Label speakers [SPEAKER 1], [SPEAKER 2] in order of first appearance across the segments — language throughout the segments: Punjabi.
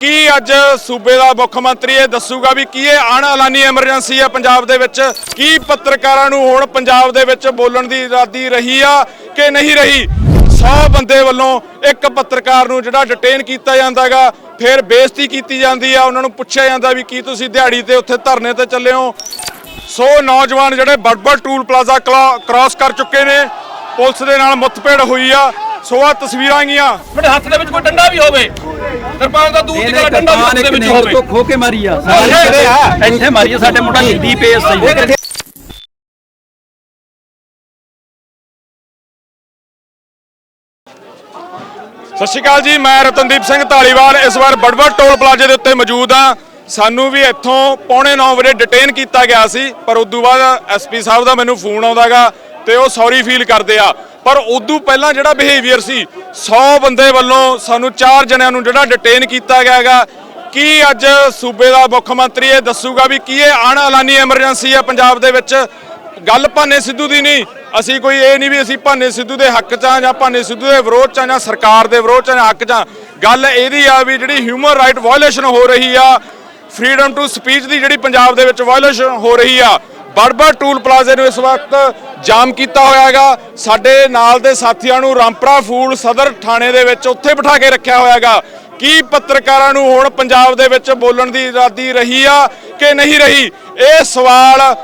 [SPEAKER 1] ਕੀ ਅੱਜ ਸੂਬੇ ਦਾ ਮੁੱਖ ਮੰਤਰੀ ਇਹ ਦੱਸੂਗਾ ਵੀ ਕੀ ਇਹ ਅਣਐਲਾਨੀ ਐਮਰਜੈਂਸੀ ਹੈ ਪੰਜਾਬ ਦੇ ਵਿੱਚ? ਕੀ ਪੱਤਰਕਾਰਾਂ ਨੂੰ ਹੁਣ ਪੰਜਾਬ ਦੇ ਵਿੱਚ ਬੋਲਣ ਦੀ ਆਜ਼ਾਦੀ ਰਹੀ ਆ ਕਿ ਨਹੀਂ ਰਹੀ? 100 ਬੰਦੇ ਵੱਲੋਂ ਇੱਕ ਪੱਤਰਕਾਰ ਨੂੰ ਜਿਹੜਾ ਡਿਟੇਨ ਕੀਤਾ ਜਾਂਦਾਗਾ, ਫਿਰ ਬੇਇੱਜ਼ਤੀ ਕੀਤੀ ਜਾਂਦੀ ਆ। ਉਹਨਾਂ ਨੂੰ ਪੁੱਛਿਆ ਜਾਂਦਾ ਵੀ ਕੀ ਤੁਸੀਂ ਦਿਹਾੜੀ ਤੇ ਉੱਥੇ ਧਰਨੇ ਤੇ ਚੱਲੇ ਹੋ? ਸੋ ਨੌਜਵਾਨ ਜਿਹੜੇ ਬੜਬੜ ਟੂਲ ਪਲਾਜ਼ਾ ਕ੍ਰਾਸ ਕਰ ਚੁੱਕੇ ਨੇ, ਪੁਲਿਸ ਦੇ ਨਾਲ ਮੁੱਠਭੇੜ ਹੋਈ ਆ। ਸੋ ਆ ਤਸਵੀਰਾਂ ਗੀਆਂ
[SPEAKER 2] ਮੇਰੇ ਹੱਥ ਦੇ ਵਿੱਚ ਕੋਈ ਡੰਡਾ ਵੀ ਹੋਵੇ ਕਿਰਪਾਨ ਦਾ ਦੂਰ ਗੱਲ ਡੰਡਾ ਵੀ ਹੱਥ ਦੇ ਵਿੱਚ ਹੋਵੇ।
[SPEAKER 3] ਤੋਂ ਖੋ ਕੇ ਮਾਰੀ ਆ। ਇੱਥੇ ਮਾਰੀ ਆ ਸਾਡੇ ਮੁੰਡਾ ਜਗਦੀਪ ਏਸ ਸਹੀ
[SPEAKER 1] ਸਤਿ ਸ਼੍ਰੀ ਅਕਾਲ ਜੀ ਮੈਂ ਰਤਨਦੀਪ ਸਿੰਘ ਢਾਲੀਵਾਲ ਇਸ ਵਾਰ ਬੜਬੜ ਟੋਲ ਪਲਾਜ਼ੇ ਦੇ ਉੱਤੇ ਮੌਜੂਦ ਹਾਂ। ਸਾਨੂੰ ਵੀ ਇੱਥੋਂ ਪੌਣੇ 9 ਵਜੇ ਡਿਟੇਨ ਕੀਤਾ ਗਿਆ ਸੀ ਪਰ ਉਦੋਂ ਬਾਅਦ ਐਸਪੀ ਸਾਹਿਬ ਦਾ ਮੈਨੂੰ ਫੋਨ ਆਉਂਦਾਗਾ ਤੇ ਉਹ ਸੌਰੀ ਫੀਲ ਕਰਦੇ ਆ। ਪਰ ਉਦੋਂ ਪਹਿਲਾਂ ਜਿਹੜਾ ਬਿਹੇਵੀਅਰ ਸੀ 100 ਬੰਦੇ ਵੱਲੋਂ ਸਾਨੂੰ ਚਾਰ ਜਣਿਆਂ ਨੂੰ ਜਿਹੜਾ ਡਿਟੇਨ ਕੀਤਾ ਗਿਆ ਹੈਗਾ। ਕੀ ਅੱਜ ਸੂਬੇ ਦਾ ਮੁੱਖ ਮੰਤਰੀ ਇਹ ਦੱਸੂਗਾ ਵੀ ਕੀ ਇਹ ਅਣਐਲਾਨੀ ਐਮਰਜੈਂਸੀ ਹੈ ਪੰਜਾਬ ਦੇ ਵਿੱਚ? ਗੱਲ ਭਾਨੇ ਸਿੱਧੂ ਦੀ ਨਹੀਂ। ਅਸੀਂ ਕੋਈ ਇਹ ਨਹੀਂ ਵੀ ਅਸੀਂ ਭਾਨੇ ਸਿੱਧੂ ਦੇ ਹੱਕ 'ਚ ਆ ਜਾਂ ਭਾਨੇ ਸਿੱਧੂ ਦੇ ਵਿਰੋਧ 'ਚ ਆ ਜਾਂ ਸਰਕਾਰ ਦੇ ਵਿਰੋਧ 'ਚ ਜਾਂ ਹੱਕ 'ਚ ਆ। ਗੱਲ ਇਹਦੀ ਆ ਵੀ ਜਿਹੜੀ ਹਿਊਮਨ ਰਾਈਟ ਵਾਇਓਲੇਸ਼ਨ ਹੋ ਰਹੀ ਆ ਫਰੀडम ਟੂ ਸਪੀਚ ਦੀ ਜਿਹੜੀ ਪੰਜਾਬ ਦੇ ਵਿੱਚ ਵਾਇਓਲੇਸ਼ਨ ਹੋ ਰਹੀ ਆ ਬੜਬੜ ਟੂਲ ਪਲਾਜ਼ੇ ਨੂੰ ਇਸ ਵਕਤ ਜਾਮ ਕੀਤਾ ਹੋਇਆ ਹੈਗਾ ਸਾਡੇ ਨਾਲ ਦੇ ਸਾਥੀਆਂ ਨੂੰ ਰਾਮਪਰਾ ਫੂਲ ਸਦਰ ਥਾਣੇ ਦੇ ਵਿੱਚ ਉੱਥੇ ਬਿਠਾ ਕੇ ਰੱਖਿਆ ਹੋਇਆ ਹੈਗਾ ਕੀ ਪੱਤਰਕਾਰਾਂ ਨੂੰ ਹੁਣ ਪੰਜਾਬ ਦੇ ਵਿੱਚ ਬੋਲਣ ਦੀ ਆਜ਼ਾਦੀ ਰਹੀ ਆ ਕਿ ਨਹੀਂ ਰਹੀ? ਇਹ ਸਵਾਲ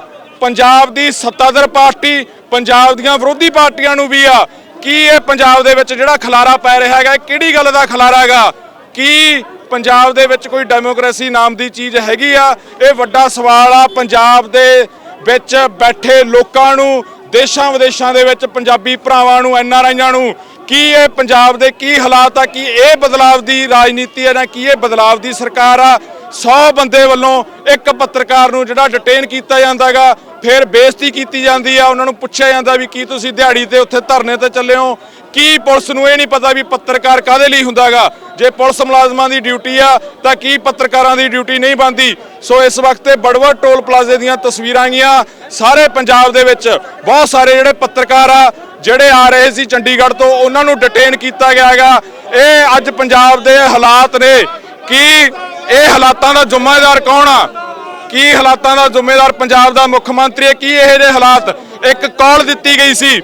[SPEAKER 1] ਪੰਜਾਬ ਦੀ ਸੱਤਾਧਰ ਪਾਰਟੀ, ਪੰਜਾਬ ਦੀਆਂ ਵਿਰੋਧੀ ਪਾਰਟੀਆਂ ਨੂੰ ਵੀ ਆ। ਕੀ ਇਹ ਪੰਜਾਬ ਦੇ ਵਿੱਚ ਜਿਹੜਾ ਖਲਾਰਾ ਪੈ ਰਿਹਾ ਹੈਗਾ ਕਿਹੜੀ ਗੱਲ ਦਾ ਖਲਾਰਾ ਹੈਗਾ? ਕੀ ਪੰਜਾਬ ਦੇ ਵਿੱਚ ਕੋਈ ਡੈਮੋਕ੍ਰੇਸੀ ਨਾਮ ਦੀ ਚੀਜ਼ ਹੈਗੀ ਆ? ਇਹ ਵੱਡਾ ਸਵਾਲ ਆ ਪੰਜਾਬ ਦੇ ਵਿੱਚ ਬੈਠੇ ਲੋਕਾਂ ਨੂੰ, ਦੇਸ਼ਾਂ ਵਿਦੇਸ਼ਾਂ ਦੇ ਵਿੱਚ ਪੰਜਾਬੀ ਭਰਾਵਾਂ ਨੂੰ, ਐੱਨ ਆਰ ਆਈਆਂ ਨੂੰ, ਕੀ ਇਹ ਪੰਜਾਬ ਦੇ ਕੀ ਹਾਲਾਤ ਆ, ਕੀ ਇਹ ਬਦਲਾਵ ਦੀ ਰਾਜਨੀਤੀ ਆ ਜਾਂ ਕੀ ਇਹ ਬਦਲਾਵ ਦੀ ਸਰਕਾਰ ਆ? 100 ਬੰਦੇ ਵੱਲੋਂ ਇੱਕ ਪੱਤਰਕਾਰ ਨੂੰ ਜਿਹੜਾ ਡਿਟੇਨ ਕੀਤਾ ਜਾਂਦਾਗਾ ਫਿਰ ਬੇਇੱਜ਼ਤੀ ਕੀਤੀ ਜਾਂਦੀ ਆ। ਉਹਨਾਂ ਨੂੰ ਪੁੱਛਿਆ ਜਾਂਦਾ ਵੀ ਕੀ ਤੁਸੀਂ ਦਿਹਾੜੀ ਤੇ ਉੱਥੇ ਧਰਨੇ ਤੇ ਚੱਲੇ ਹੋ? ਕੀ ਪੁਲਿਸ ਨੂੰ ਇਹ ਨਹੀਂ ਪਤਾ ਵੀ ਪੱਤਰਕਾਰ ਕਾਦੇ ਲਈ ਹੁੰਦਾਗਾ ਜੇ ਪੁਲਿਸ ਮੁਲਾਜ਼ਮਾਂ ਦੀ ਡਿਊਟੀ ਆ, ਤਾਂ ਕੀ ਪੱਤਰਕਾਰਾਂ ਦੀ ਡਿਊਟੀ ਨਹੀਂ ਬਣਦੀ? ਸੋ ਇਸ ਵਕਤ ਤੇ ਬੜਵਰ ਟੋਲ ਪਲਾਜ਼ੇ ਦੀਆਂ ਤਸਵੀਰਾਂ ਗੀਆਂ ਸਾਰੇ ਪੰਜਾਬ ਦੇ ਵਿੱਚ ਬਹੁਤ ਸਾਰੇ ਜਿਹੜੇ ਪੱਤਰਕਾਰ ਆ, ਜਿਹੜੇ ਆ ਰਹੇ ਸੀ ਚੰਡੀਗੜ੍ਹ ਤੋਂ, ਉਹਨਾਂ ਨੂੰ ਡਿਟੇਨ ਕੀਤਾ ਗਿਆ ਹੈਗਾ। ਇਹ ਅੱਜ ਪੰਜਾਬ ਦੇ ਹਾਲਾਤ ਨੇ ਕਿ ਇਹ ਹਾਲਾਤਾਂ ਦਾ ਜ਼ਿੰਮੇਵਾਰ ਕੌਣ ਆ? ਕੀ ਹਾਲਾਤਾਂ ਦਾ ਜ਼ਿੰਮੇਵਾਰ ਪੰਜਾਬ ਦਾ ਮੁੱਖ ਮੰਤਰੀ ਹੈ? ਕੀ ਇਹ ਜਿਹੇ ਹਾਲਾਤ? ਇੱਕ ਕਾਲ ਦਿੱਤੀ ਗਈ ਸੀ।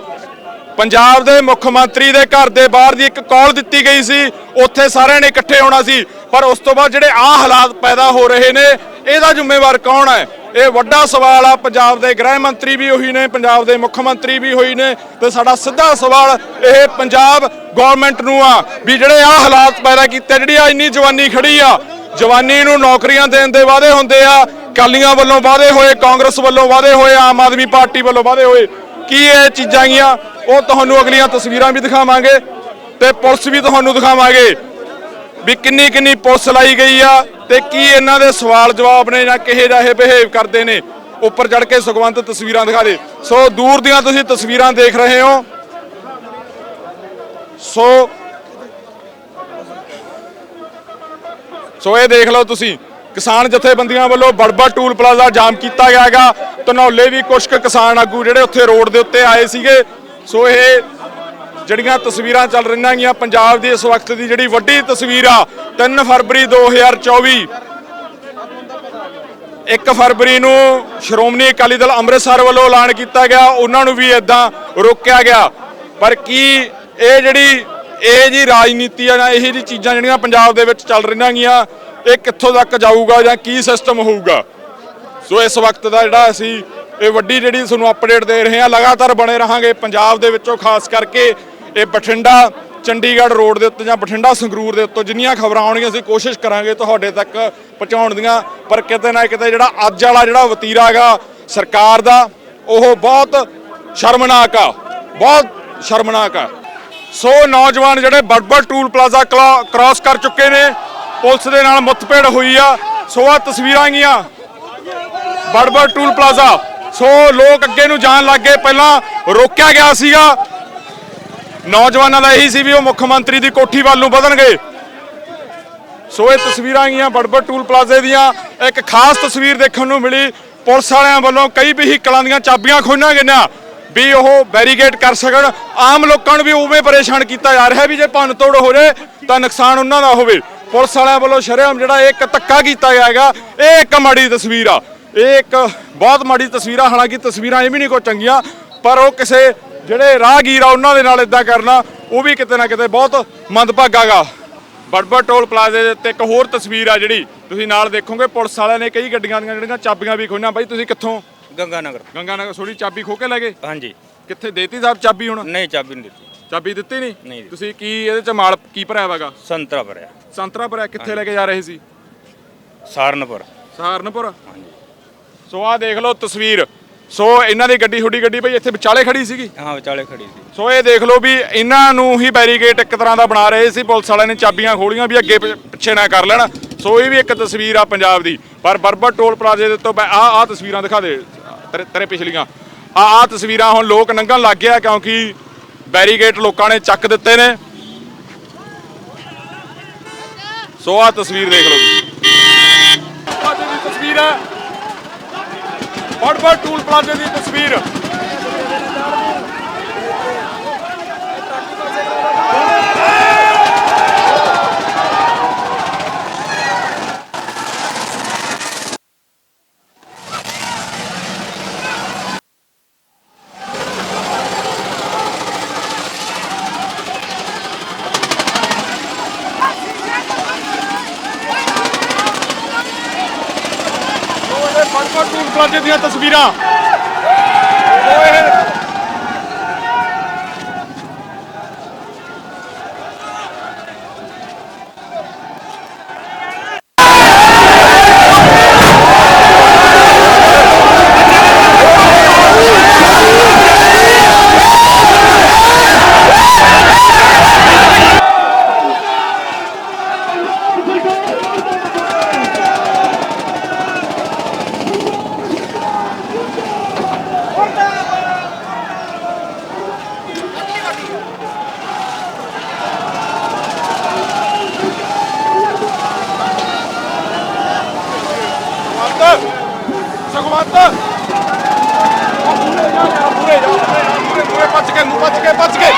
[SPEAKER 1] ਪੰਜਾਬ ਦੇ ਮੁੱਖ ਮੰਤਰੀ ਦੇ ਘਰ ਦੇ ਬਾਹਰ ਦੀ ਇੱਕ ਕਾਲ ਦਿੱਤੀ ਗਈ ਸੀ। ਉੱਥੇ ਸਾਰਿਆਂ ਨੇ ਇਕੱਠੇ ਹੋਣਾ ਸੀ। ਪਰ ਉਸ ਤੋਂ ਬਾਅਦ ਜਿਹੜੇ ਆ ਹਾਲਾਤ ਪੈਦਾ ਹੋ ਰਹੇ ਨੇ, ਇਹਦਾ ਜ਼ਿੰਮੇਵਾਰ ਕੌਣ ਹੈ? ਇਹ ਵੱਡਾ ਸਵਾਲ ਆ। ਪੰਜਾਬ ਦੇ ਗ੍ਰਹਿ ਮੰਤਰੀ ਵੀ ਉਹੀ ਨੇ, ਪੰਜਾਬ ਦੇ ਮੁੱਖ ਮੰਤਰੀ ਵੀ ਹੋਈ ਨੇ। ਤੇ ਸਾਡਾ ਸਿੱਧਾ ਸਵਾਲ ਇਹ ਪੰਜਾਬ ਗਵਰਨਮੈਂਟ ਨੂੰ ਆ ਵੀ ਜਿਹੜੇ ਆ ਹਾਲਾਤ ਪੈਦਾ ਕੀਤੇ, ਜਿਹੜੀ ਆ ਇੰਨੀ ਜਵਾਨੀ ਖੜੀ ਆ ਜਵਾਨੀ ਨੂੰ ਨੌਕਰੀਆਂ ਦੇਣ ਦੇ ਵਾਅਦੇ ਹੁੰਦੇ ਆ ਕਾਲੀਆਂ ਵੱਲੋਂ ਵਾਅਦੇ ਹੋਏ, ਕਾਂਗਰਸ ਵੱਲੋਂ ਵਾਅਦੇ ਹੋਏ, ਆਮ ਆਦਮੀ ਪਾਰਟੀ ਵੱਲੋਂ ਵਾਅਦੇ ਹੋਏ। ਕੀ ਇਹ ਚੀਜ਼ਾਂ ਗੀਆਂ ਉਹ ਤੁਹਾਨੂੰ ਅਗਲੀਆਂ ਤਸਵੀਰਾਂ ਵੀ ਦਿਖਾਵਾਂਗੇ ਤੇ ਪੁਲਿਸ ਵੀ ਤੁਹਾਨੂੰ ਦਿਖਾਵਾਂਗੇ ਵੀ ਕਿੰਨੀ ਕਿੰਨੀ ਪੁਲਿਸ ਲਾਈ ਗਈ ਆ ਤੇ ਕੀ ਇਹਨਾਂ ਦੇ ਸਵਾਲ ਜਵਾਬ ਨੇ ਜਾਂ ਕਿਹੇ ਜਿਹਾ ਇਹ ਬਿਹੇਵ ਕਰਦੇ ਨੇ। ਉੱਪਰ ਚੜ ਕੇ ਸੁਖਵੰਤ ਤਸਵੀਰਾਂ ਦਿਖਾ ਦੇ। ਸੋ ਦੂਰ ਦੀਆਂ ਤੁਸੀਂ ਤਸਵੀਰਾਂ ਦੇਖ ਰਹੇ ਹੋ। ਸੋ ਸੋ ਇਹ ਦੇਖ ਲਓ ਤੁਸੀਂ, ਕਿਸਾਨ ਜਥੇਬੰਦੀਆਂ ਵੱਲੋਂ ਬੜਬੜ ਟੂਲ ਪਲਾਜ਼ਾ ਜਾਮ ਕੀਤਾ ਗਿਆ ਹੈਗਾ। ਧਨੌਲੇ ਵੀ ਕੁਝ ਕੁ ਕਿਸਾਨ ਆਗੂ ਜਿਹੜੇ ਉੱਥੇ ਰੋਡ ਦੇ ਉੱਤੇ ਆਏ ਸੀਗੇ। ਸੋ ਇਹ ਜਿਹੜੀਆਂ ਤਸਵੀਰਾਂ ਚੱਲ ਰਹੀਆਂ ਗੀਆਂ ਪੰਜਾਬ ਦੀ ਇਸ ਵਕਤ ਦੀ ਜਿਹੜੀ ਵੱਡੀ ਤਸਵੀਰ ਆ 3 ਫਰਵਰੀ 2024 1 ਫਰਵਰੀ ਨੂੰ ਸ਼੍ਰੋਮਣੀ ਅਕਾਲੀ ਦਲ ਅੰਮ੍ਰਿਤਸਰ ਵੱਲੋਂ ਐਲਾਨ ਕੀਤਾ ਗਿਆ, ਉਹਨਾਂ ਨੂੰ ਵੀ ਇਦਾਂ ਰੋਕਿਆ ਗਿਆ। ਪਰ ਕੀ ਇਹ ਜਿਹੜੀ ਇਹ ਜੀ ਰਾਜਨੀਤੀ ਆ ਜਾਂ ਇਹ ਜੀ ਚੀਜ਼ਾਂ ਜਿਹੜੀਆਂ ਪੰਜਾਬ ਦੇ ਵਿੱਚ ਚੱਲ ਰਹੀਆਂ ਗੀਆਂ, ਇਹ ਕਿੱਥੋਂ ਤੱਕ ਜਾਊਗਾ ਜਾਂ ਕੀ ਸਿਸਟਮ ਹੋਊਗਾ? ਸੋ ਇਸ ਵਕਤ ਦਾ ਜਿਹੜਾ ਅਸੀਂ ਇਹ ਵੱਡੀ ਜਿਹੜੀ ਤੁਹਾਨੂੰ ਅਪਡੇਟ ਦੇ ਰਹੇ ਹਾਂ, ਲਗਾਤਾਰ ਬਣੇ ਰਹਾਂਗੇ ਪੰਜਾਬ ਦੇ ਵਿੱਚੋਂ, ਖਾਸ ਕਰਕੇ ਇਹ ਬਠਿੰਡਾ, ਚੰਡੀਗੜ੍ਹ ਰੋਡ ਦੇ ਉੱਤੇ ਜਾਂ ਬਠਿੰਡਾ ਸੰਗਰੂਰ ਦੇ ਉੱਤੇ ਜਿੰਨੀਆਂ ਖਬਰਾਂ ਆਉਣਗੀਆਂ, ਅਸੀਂ ਕੋਸ਼ਿਸ਼ ਕਰਾਂਗੇ ਤੁਹਾਡੇ ਤੱਕ ਪਹੁੰਚਾਉਣ ਦੀਆਂ। ਪਰ ਕਿਤੇ ਨਾ ਕਿਤੇ ਜਿਹੜਾ ਅੱਜ ਵਾਲਾ ਜਿਹੜਾ ਵਤੀਰਾ ਹੈਗਾ ਸਰਕਾਰ ਦਾ, ਉਹ ਬਹੁਤ ਸ਼ਰਮਨਾਕ ਆ, ਬਹੁਤ ਸ਼ਰਮਨਾਕ ਆ। ਸੋ ਨੌਜਵਾਨ ਜਿਹੜੇ ਬੜਬੜ ਟੂਲ ਪਲਾਜ਼ਾ ਕ੍ਰਾਸ ਕਰ ਚੁੱਕੇ ਨੇ। ਪੁਲਿਸ ਦੇ ਨਾਲ ਮੁੱਠਭੇੜ ਹੋਈ ਆ। ਸੋ ਆ ਤਸਵੀਰਾਂ ਗੀਆਂ ਬੜਬੜ ਟੂਲ ਪਲਾਜ਼ਾ। ਸੋ ਲੋਕ ਅੱਗੇ ਨੂੰ ਜਾਣ ਲੱਗੇ ਪਹਿਲਾਂ ਰੋਕਿਆ ਗਿਆ ਸੀਗਾ। ਨੌਜਵਾਨਾਂ ਦਾ ਇਹੀ ਸੀ ਵੀ ਉਹ ਮੁੱਖ ਮੰਤਰੀ ਦੀ ਕੋਠੀ ਵੱਲ ਨੂੰ ਵਧਣਗੇ। ਸੋ ਇਹ ਤਸਵੀਰਾਂ ਗਈਆਂ ਬੜਬੜ ਟੂਲ ਪਲਾਜ਼ੇ ਦੀਆਂ। ਇੱਕ ਖਾਸ ਤਸਵੀਰ ਦੇਖਣ ਨੂੰ ਮਿਲੀ। ਪੁਲਿਸ ਵਾਲਿਆਂ ਵੱਲੋਂ ਕਈ ਵਹੀਕਲਾਂ ਦੀਆਂ ਚਾਬੀਆਂ ਖੋਹੀਆਂ ਗਈਆਂ। ਵੀ ਉਹ ਬੈਰੀਕੇਡ ਕਰ ਸਕਣ। ਆਮ ਲੋਕਾਂ ਨੂੰ ਵੀ ਉਵੇਂ ਪਰੇਸ਼ਾਨ ਕੀਤਾ ਜਾ ਰਿਹਾ ਵੀ ਜੇ ਭੰਨ ਤੋੜ ਹੋ ਜਾਏ ਤਾਂ ਨੁਕਸਾਨ ਉਹਨਾਂ ਦਾ ਹੋਵੇ। ਪੁਲਿਸ ਵਾਲਿਆਂ ਵੱਲੋਂ ਸ਼ਰੇਆਮ ਜਿਹੜਾ ਇਹ ਇੱਕ ਧੱਕਾ ਕੀਤਾ ਗਿਆ ਹੈਗਾ, ਇਹ ਇੱਕ ਮਾੜੀ ਤਸਵੀਰ ਆ। ਇਹ ਇੱਕ ਬਹੁਤ ਮਾੜੀ ਤਸਵੀਰ ਆ, ਹਾਲਾਂਕਿ ਤਸਵੀਰਾਂ ਇਹ ਵੀ ਨਹੀਂ ਕੋਈ ਚੰਗੀਆਂ, ਪਰ ਉਹ ਕਿਸੇ ਜਿਹੜੇ ਰਾਹਗੀਰ ਆ ਉਹਨਾਂ ਦੇ ਨਾਲ ਇਦਾਂ ਕਰਨਾ, ਉਹ ਵੀ ਕਿਤੇ ਨਾ ਕਿਤੇ ਬਹੁਤ ਮੰਦਭਾਗਾ ਗਾ ਬੜਬੜ ਟੋਲ ਪਲਾਜ਼ੇ ਦੇ ਉੱਤੇ ਇੱਕ ਹੋਰ ਤਸਵੀਰ ਆ ਜਿਹੜੀ, ਤੁਸੀਂ ਨਾਲ ਦੇਖੋਗੇ, ਪੁਲਿਸ ਵਾਲਿਆਂ ਨੇ ਕਈ ਗੱਡੀਆਂ ਦੀਆਂ ਜਿਹੜੀਆਂ ਚਾਬੀਆਂ ਵੀ ਖੋਈਆਂ ਬਾਈ, ਤੁਸੀਂ ਕਿੱਥੋਂ
[SPEAKER 4] ਗੰਗਾ ਨਗਰ
[SPEAKER 1] ਗੰਗਾ ਨਗਰ ਸੋੜੀ ਚਾਬੀ ਖੋ ਕੇ ਲੈ ਗਏ?
[SPEAKER 4] ਹਾਂਜੀ।
[SPEAKER 1] ਕਿੱਥੇ ਦੇਤੀ ਸਾਹਿਬ ਚਾਬੀ ਹੁਣ?
[SPEAKER 4] ਨਹੀਂ ਚਾਬੀ ਨਹੀਂ ਦਿੱਤੀ।
[SPEAKER 1] ਚਾਬੀ ਦਿੱਤੀ ਨਹੀਂ। ਤੁਸੀਂ ਕੀ ਇਹਦੇ ਚ ਮਾਲ ਕੀ ਭਰਿਆ ਹੈਗਾ
[SPEAKER 4] ਸੰਤਰਾ ਭਰਿਆ।
[SPEAKER 1] ਸੰਤਰਾ ਭਰਿਆ ਕਿੱਥੇ ਲੈ ਕੇ ਜਾ ਰਹੇ ਸੀ?
[SPEAKER 4] ਸਾਰਨਪੁਰ।
[SPEAKER 1] ਸਹਾਰਨਪੁਰ ਸੋ ਆਹ ਦੇਖ ਲਓ ਤਸਵੀਰ। ਸੋ ਇਹਨਾਂ ਦੀ ਗੱਡੀ ਹੁੱਡੀ ਗੱਡੀ ਬਈ ਇੱਥੇ ਵਿਚਾਲੇ ਖੜੀ ਸੀਗੀ?
[SPEAKER 4] ਹਾਂ ਵਿਚਾਲੇ ਖੜੀ ਸੀ।
[SPEAKER 1] ਸੋ ਇਹ ਦੇਖ ਲਓ ਵੀ ਇਹਨਾਂ ਨੂੰ ਹੀ ਬੈਰੀਕੇਡ ਇੱਕ ਤਰ੍ਹਾਂ ਦਾ ਬਣਾ ਰਹੇ ਸੀ ਪੁਲਿਸ ਵਾਲਿਆਂ ਨੇ ਚਾਬੀਆਂ ਖੋਲੀਆਂ ਵੀ ਅੱਗੇ ਪ- ਪਿੱਛੇ ਨਾ ਕਰ ਲੈਣ। ਸੋ ਇਹ ਵੀ ਇੱਕ ਤਸਵੀਰ ਆ ਪੰਜਾਬ ਦੀ। ਪਰ ਬਰਬਰ ਟੋਲ ਪਲਾਜ਼ੇ ਦੇ ਤੋਂ ਆ ਆ ਤਸਵੀਰਾਂ ਦਿਖਾ ਦੇ। ਤੇਰੇ ਤੇਰੇ ਪਿਛਲੀਆਂ। ਆ ਆ ਤਸਵੀਰਾਂ ਹੁਣ ਲੋਕ ਨੰਗਣ ਲੱਗ ਗਿਆ ਕਿਉਂਕਿ ਬੈਰੀਕੇਡ ਲੋਕਾਂ ਨੇ ਚੱਕ ਦਿੱਤੇ ਨੇ। ਸੋ ਆ ਤਸਵੀਰ ਦੇਖ ਲਓ ਅੱਜ ਦੀ ਤਸਵੀਰ ਹੈ। ਬੜਬੜ ਟੂਲ ਪਲਾਜ਼ੇ ਦੀ ਤਸਵੀਰ ਇਹ ਬੜਬੜ ਟੂਲ ਪਲਾਜ਼ੇ ਦੀਆਂ ਤਸਵੀਰਾਂ ਉਹ ਇਹ ਸੁਖਵੰਤ ਸੁਖਵੰਤ ਉਹ ਪੂਰੇ ਜਾ ਯਾਰ ਪੂਰੇ ਜਾ ਪੂਰੇ ਪੂਰੇ ਪੱਜ ਕੇ ਨੂੰ ਪੱਜ ਕੇ ਪੱਜ ਕੇ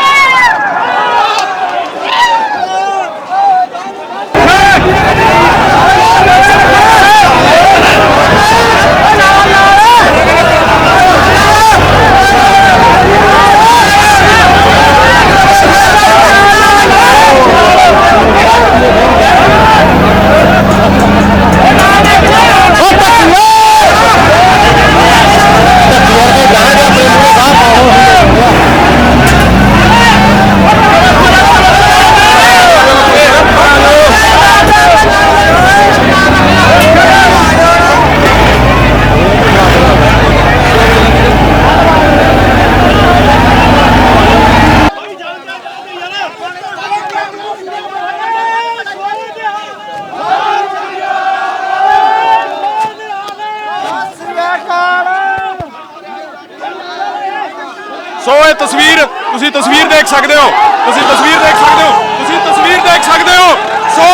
[SPEAKER 1] ਸੋ ਇਹ ਤਸਵੀਰ ਤੁਸੀਂ ਤਸਵੀਰ ਦੇਖ ਸਕਦੇ ਹੋ ਤੁਸੀਂ ਤਸਵੀਰ ਦੇਖ ਸਕਦੇ ਹੋ ਤੁਸੀਂ ਤਸਵੀਰ ਦੇਖ ਸਕਦੇ ਹੋ। ਸੋ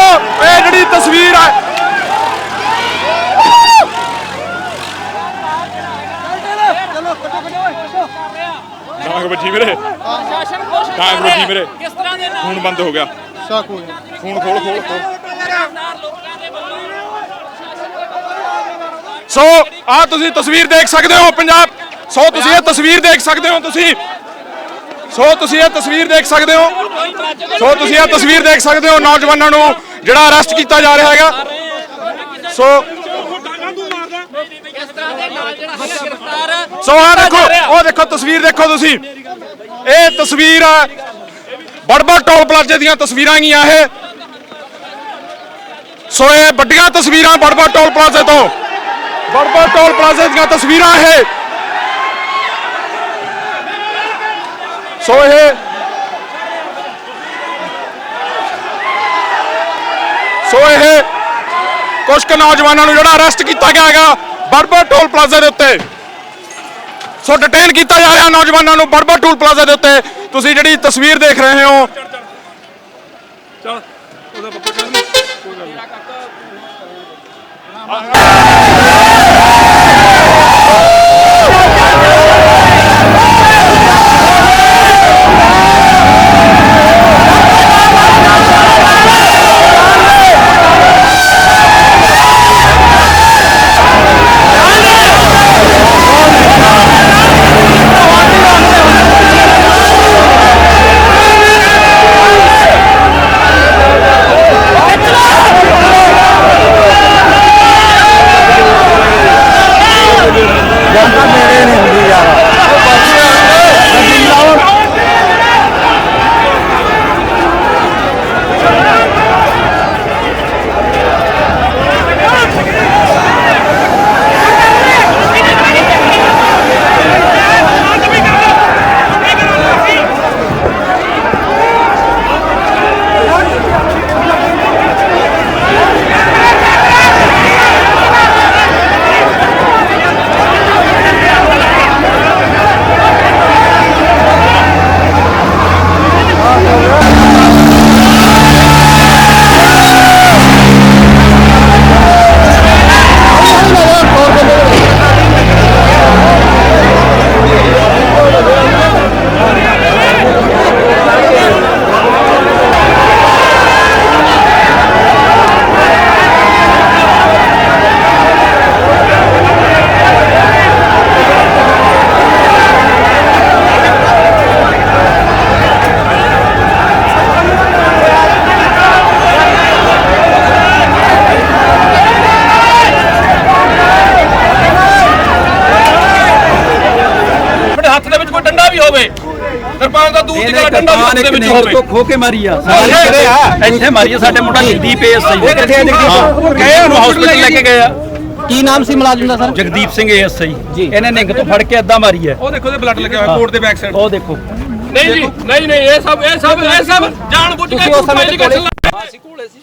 [SPEAKER 1] ਇਹ ਜਿਹੜੀ ਤਸਵੀਰ ਹੈ ਡਾਂਗ ਵੱਜੀ ਮੇਰੇ
[SPEAKER 2] ਪ੍ਰਸ਼ਾਸਨ ਖੁਸ਼
[SPEAKER 1] ਡਾਂਗ ਵੱਜੀ ਮੇਰੇ
[SPEAKER 2] ਕਿਸ ਤਰ੍ਹਾਂ ਦੇ ਨਾਲ?
[SPEAKER 1] ਖੂਨ ਬੰਦ ਹੋ ਗਿਆ।
[SPEAKER 5] ਸ਼ੱਕ ਹੋ ਗਿਆ।
[SPEAKER 1] ਖੂਨ ਖੋਲ ਖੋਲ ਸੋ ਆ ਤੁਸੀਂ ਤਸਵੀਰ ਦੇਖ ਸਕਦੇ ਹੋ ਪੰਜਾਬ ਸੋ ਤੁਸੀਂ ਇਹ ਤਸਵੀਰ ਦੇਖ ਸਕਦੇ ਹੋ, ਤੁਸੀਂ। ਸੋ ਤੁਸੀਂ ਇਹ ਤਸਵੀਰ ਦੇਖ ਸਕਦੇ ਹੋ। ਸੋ ਤੁਸੀਂ ਇਹ ਤਸਵੀਰ ਦੇਖ ਸਕਦੇ ਹੋ ਨੌਜਵਾਨਾਂ ਨੂੰ, ਜਿਹੜਾ ਅਰੈਸਟ ਕੀਤਾ ਜਾ ਰਿਹਾ ਹੈਗਾ। ਸੋ ਸੋ ਆ ਦੇਖੋ, ਉਹ ਦੇਖੋ, ਤਸਵੀਰ ਦੇਖੋ ਤੁਸੀਂ। ਇਹ ਤਸਵੀਰ ਆ ਬੜਬੜ ਟੋਲ ਪਲਾਜ਼ੇ ਦੀਆਂ ਤਸਵੀਰਾਂ ਹੈਗੀਆਂ ਇਹ। ਸੋ ਇਹ ਵੱਡੀਆਂ ਤਸਵੀਰਾਂ ਬੜਬੜ ਟੋਲ ਪਲਾਜ਼ੇ ਤੋਂ। ਬੜਬੜ ਟੋਲ ਪਲਾਜ਼ੇ ਦੀਆਂ ਤਸਵੀਰਾਂ ਇਹ। ਸੋ ਇਹ ਸੋ ਇਹ ਕੁਝ ਕੁ ਨੌਜਵਾਨਾਂ ਨੂੰ ਜਿਹੜਾ ਅਰੈਸਟ ਕੀਤਾ ਗਿਆ ਹੈਗਾ ਬੜਬੜ ਟੋਲ ਪਲਾਜ਼ਾ ਦੇ ਉੱਤੇ। ਸੋ ਡਿਟੇਨ ਕੀਤਾ ਜਾ ਰਿਹਾ ਨੌਜਵਾਨਾਂ ਨੂੰ ਬੜਬੜ ਟੋਲ ਪਲਾਜ਼ਾ ਦੇ ਉੱਤੇ। ਤੁਸੀਂ ਜਿਹੜੀ ਤਸਵੀਰ ਦੇਖ ਰਹੇ ਹੋ।
[SPEAKER 2] ਹੋਵੇ ਕਿਰਪਾਨ ਦਾ ਦੂਰ ਦੀ ਗੱਲ ਡੰਡਾ ਵੀ ਦੇ ਵਿੱਚ ਹੋਵੇ
[SPEAKER 3] ਤੋਂ ਖੋ ਕੇ ਮਾਰੀ ਆ। ਇੱਥੇ ਮਾਰੀ ਆ ਸਾਡੇ ਮੁੰਡਾ ਜਗਦੀਪ
[SPEAKER 2] ਕਿੱਥੇ ਆ ਜਗਦੀਪ?
[SPEAKER 3] ਹਾਂ। ਗਏ ਉਹਨੂੰ ਹਸਪੀਟਲ ਲੈ ਕੇ ਗਏ ਆ।
[SPEAKER 5] ਕੀ ਨਾਮ ਸੀ ਮੁਲਾਜ਼ਮ ਦਾ ਸਰ?
[SPEAKER 3] ਜਗਦੀਪ ਸਿੰਘ ਐਸਆਈ ਇਹਨੇ ਨਿੰਗ ਤੋਂ ਫੜ ਕੇ ਅੱਧਾ ਮਾਰੀ ਹੈ
[SPEAKER 2] ਉਹ ਦੇਖੋ ਤੇ ਬਲੱਡ ਲੱਗਿਆ ਹੋਇਆ ਕੋਟ ਦੇ ਬੈਕ ਸਾਈਡ
[SPEAKER 3] ਉਹ ਦੇਖੋ।
[SPEAKER 2] ਨਹੀਂ ਜੀ ਨਹੀਂ ਨਹੀਂ ਇਹ ਸਭ ਇਹ ਸਭ ਇਹ ਸਭ ਜਾਣ ਬੁੱਝ ਕੇ
[SPEAKER 5] ਤੁਸੀਂ ਉਸ ਸਮੇਂ
[SPEAKER 2] ਅਸੀਂ ਕੋਲੇ ਸੀ।